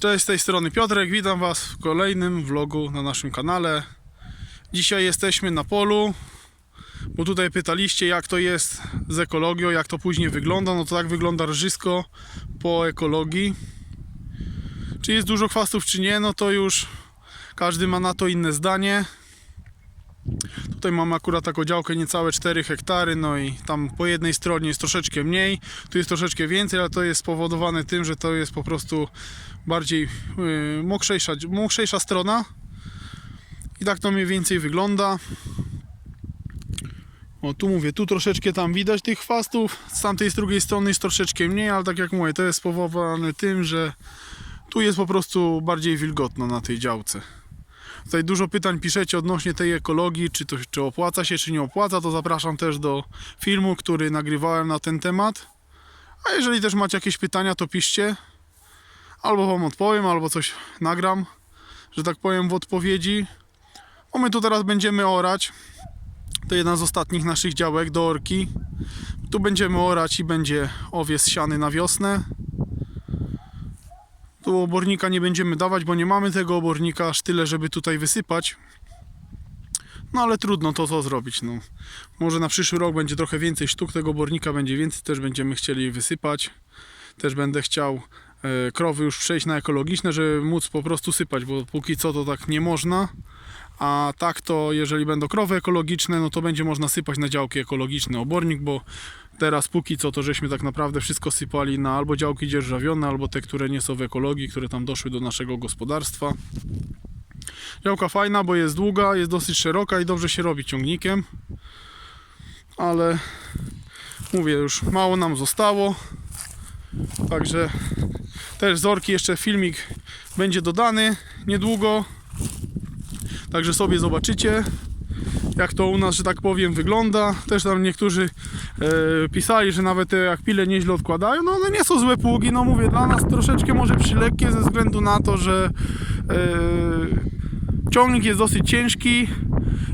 Cześć, z tej strony Piotrek, witam Was w kolejnym vlogu na naszym kanale. Dzisiaj jesteśmy na polu, bo tutaj pytaliście jak to jest z ekologią, jak to później wygląda. No to tak wygląda rżysko po ekologii. Czy jest dużo chwastów, czy nie, no to już każdy ma na to inne zdanie. Tutaj mamy akurat taką działkę niecałe 4 hektary, no i tam po jednej stronie jest troszeczkę mniej, tu jest troszeczkę więcej, ale to jest spowodowane tym, że to jest po prostu bardziej yy, mokrzejsza, mokrzejsza strona. I tak to mniej więcej wygląda. O, tu mówię, tu troszeczkę tam widać tych chwastów, z tamtej z drugiej strony jest troszeczkę mniej, ale tak jak mówię, to jest spowodowane tym, że tu jest po prostu bardziej wilgotno na tej działce. Tutaj dużo pytań piszecie odnośnie tej ekologii, czy to czy opłaca się, czy nie opłaca, to zapraszam też do filmu, który nagrywałem na ten temat. A jeżeli też macie jakieś pytania, to piszcie. Albo wam odpowiem, albo coś nagram, że tak powiem, w odpowiedzi. Bo my tu teraz będziemy orać. To jedna z ostatnich naszych działek do orki. Tu będziemy orać i będzie owies siany na wiosnę. Tu obornika nie będziemy dawać, bo nie mamy tego obornika aż tyle, żeby tutaj wysypać. No ale trudno to co zrobić. No. Może na przyszły rok będzie trochę więcej sztuk tego obornika, będzie więcej, też będziemy chcieli wysypać. Też będę chciał e, krowy już przejść na ekologiczne, żeby móc po prostu sypać, bo póki co to tak nie można. A tak to, jeżeli będą krowy ekologiczne, no to będzie można sypać na działki ekologiczne obornik, bo teraz póki co to żeśmy tak naprawdę wszystko sypali na albo działki dzierżawione, albo te, które nie są w ekologii, które tam doszły do naszego gospodarstwa. Działka fajna, bo jest długa, jest dosyć szeroka i dobrze się robi ciągnikiem. Ale mówię, już mało nam zostało. Także też z orki jeszcze filmik będzie dodany niedługo. Także sobie zobaczycie, jak to u nas, że tak powiem, wygląda. Też tam niektórzy e, pisali, że nawet te jak nieźle odkładają. No one nie są złe pługi, no mówię, dla nas troszeczkę może przylekkie ze względu na to, że e, ciągnik jest dosyć ciężki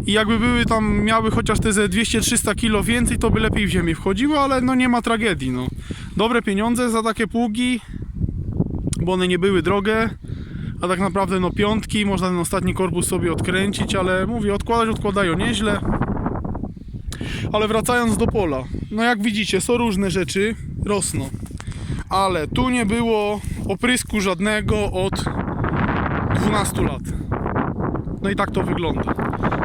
i jakby były tam, miały chociaż te ze 200-300 kg więcej, to by lepiej w ziemię wchodziło, ale no nie ma tragedii, no. Dobre pieniądze za takie pługi, bo one nie były drogie. A tak naprawdę no piątki, można ten ostatni korpus sobie odkręcić, ale mówię, odkładać odkładają nieźle. Ale wracając do pola, no jak widzicie, są różne rzeczy, rosną. Ale tu nie było oprysku żadnego od 12 lat. No i tak to wygląda.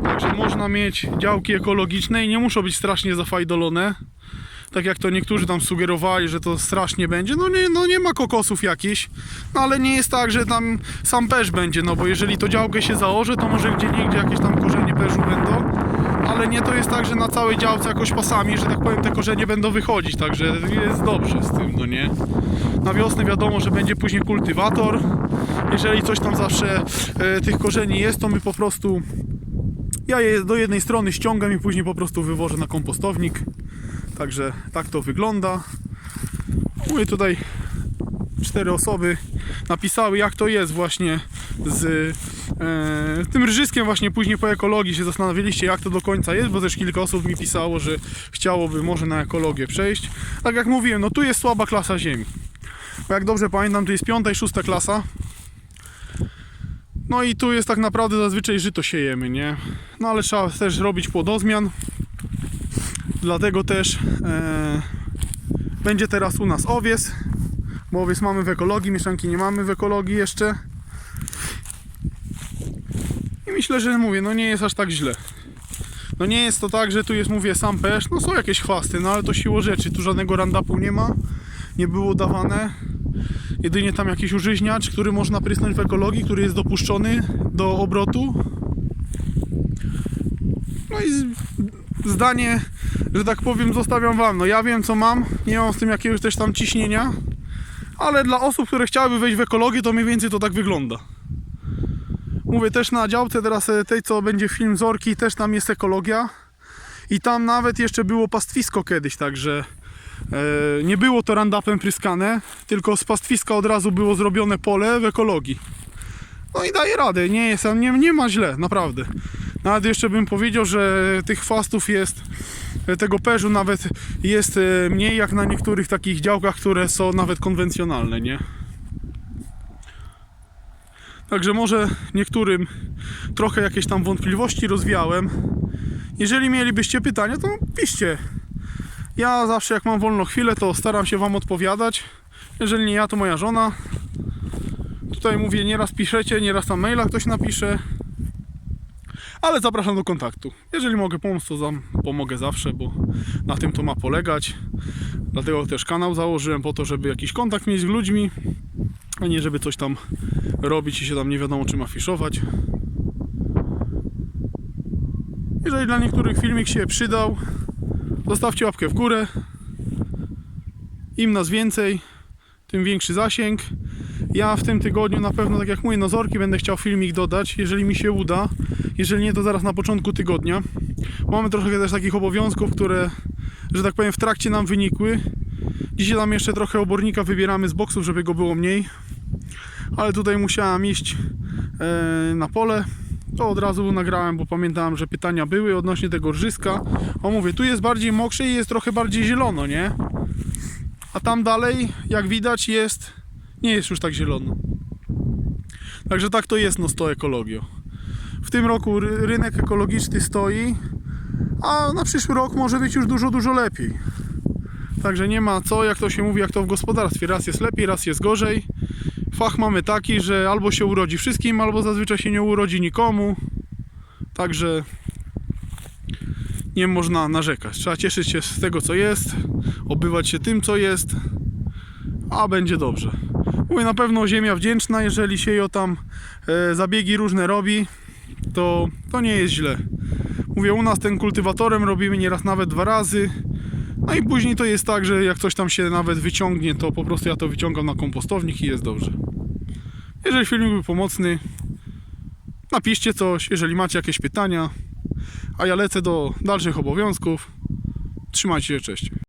Także można mieć działki ekologiczne i nie muszą być strasznie zafajdolone. Tak jak to niektórzy tam sugerowali, że to strasznie będzie. No nie, no nie ma kokosów jakichś. No ale nie jest tak, że tam sam pesz będzie. No bo jeżeli to działkę się założy, to może gdzie niegdzie jakieś tam korzenie perzu będą. Ale nie to jest tak, że na całej działce jakoś pasami, że tak powiem, te korzenie będą wychodzić. Także jest dobrze z tym, no nie. Na wiosnę wiadomo, że będzie później kultywator. Jeżeli coś tam zawsze e, tych korzeni jest, to my po prostu ja je do jednej strony ściągam i później po prostu wywożę na kompostownik. Także tak to wygląda. Mówię tutaj cztery osoby napisały jak to jest właśnie z e, tym rżyskiem właśnie później po ekologii się zastanawialiście jak to do końca jest, bo też kilka osób mi pisało, że chciałoby może na ekologię przejść. Tak jak mówiłem, no tu jest słaba klasa ziemi. Bo jak dobrze pamiętam, tu jest piąta i szósta klasa. No i tu jest tak naprawdę zazwyczaj żyto siejemy, nie? No ale trzeba też robić płodozmian. Dlatego też e, będzie teraz u nas owies, bo owies mamy w ekologii, mieszanki nie mamy w ekologii jeszcze. I myślę, że mówię, no nie jest aż tak źle. No nie jest to tak, że tu jest, mówię, sam pesz, no są jakieś chwasty, no ale to siło rzeczy, tu żadnego randapu nie ma, nie było dawane. Jedynie tam jakiś użyźniacz, który można prysnąć w ekologii, który jest dopuszczony do obrotu. No i zdanie, że tak powiem, zostawiam wam. No ja wiem co mam, nie mam z tym jakiegoś też tam ciśnienia, ale dla osób, które chciałyby wejść w ekologię, to mniej więcej to tak wygląda. Mówię też na działce teraz e, tej, co będzie film z Orki, też tam jest ekologia. I tam nawet jeszcze było pastwisko kiedyś, także e, nie było to randapem pryskane, tylko z pastwiska od razu było zrobione pole w ekologii. No i daje radę, nie jest, nie, nie ma źle, naprawdę. Nawet jeszcze bym powiedział, że tych chwastów jest, tego perzu nawet jest e, mniej jak na niektórych takich działkach, które są nawet konwencjonalne, nie? Także może niektórym trochę jakieś tam wątpliwości rozwiałem. Jeżeli mielibyście pytania, to piszcie. Ja zawsze jak mam wolną chwilę, to staram się Wam odpowiadać. Jeżeli nie ja, to moja żona. Tutaj mówię, nieraz piszecie, nieraz tam maila ktoś napisze. Ale zapraszam do kontaktu. Jeżeli mogę pomóc, to pomogę zawsze, bo na tym to ma polegać. Dlatego też kanał założyłem po to, żeby jakiś kontakt mieć z ludźmi, a nie żeby coś tam robić i się tam nie wiadomo czym afiszować. Jeżeli dla niektórych filmik się przydał, zostawcie łapkę w górę. Im nas więcej, tym większy zasięg. Ja w tym tygodniu na pewno, tak jak mówię, na zorki będę chciał filmik dodać, jeżeli mi się uda. Jeżeli nie, to zaraz na początku tygodnia. Mamy trochę też takich obowiązków, które, że tak powiem, w trakcie nam wynikły. Dzisiaj tam jeszcze trochę obornika wybieramy z boksów, żeby go było mniej. Ale tutaj musiałem iść e, na pole. To od razu nagrałem, bo pamiętałem, że pytania były odnośnie tego rżyska. O mówię, tu jest bardziej mokrzy i jest trochę bardziej zielono, nie? A tam dalej, jak widać, jest nie jest już tak zielono. Także tak to jest, no sto ekologio. W tym roku ry- rynek ekologiczny stoi, a na przyszły rok może być już dużo, dużo lepiej. Także nie ma co, jak to się mówi, jak to w gospodarstwie. Raz jest lepiej, raz jest gorzej. Fach mamy taki, że albo się urodzi wszystkim, albo zazwyczaj się nie urodzi nikomu. Także nie można narzekać. Trzeba cieszyć się z tego, co jest, obywać się tym, co jest, a będzie dobrze. Mówię, na pewno ziemia wdzięczna, jeżeli się ją tam e, zabiegi różne robi, to, to nie jest źle. Mówię, u nas ten kultywatorem robimy nieraz nawet dwa razy. No i później to jest tak, że jak coś tam się nawet wyciągnie, to po prostu ja to wyciągam na kompostownik i jest dobrze. Jeżeli filmik był pomocny, napiszcie coś, jeżeli macie jakieś pytania, a ja lecę do dalszych obowiązków. Trzymajcie się, cześć.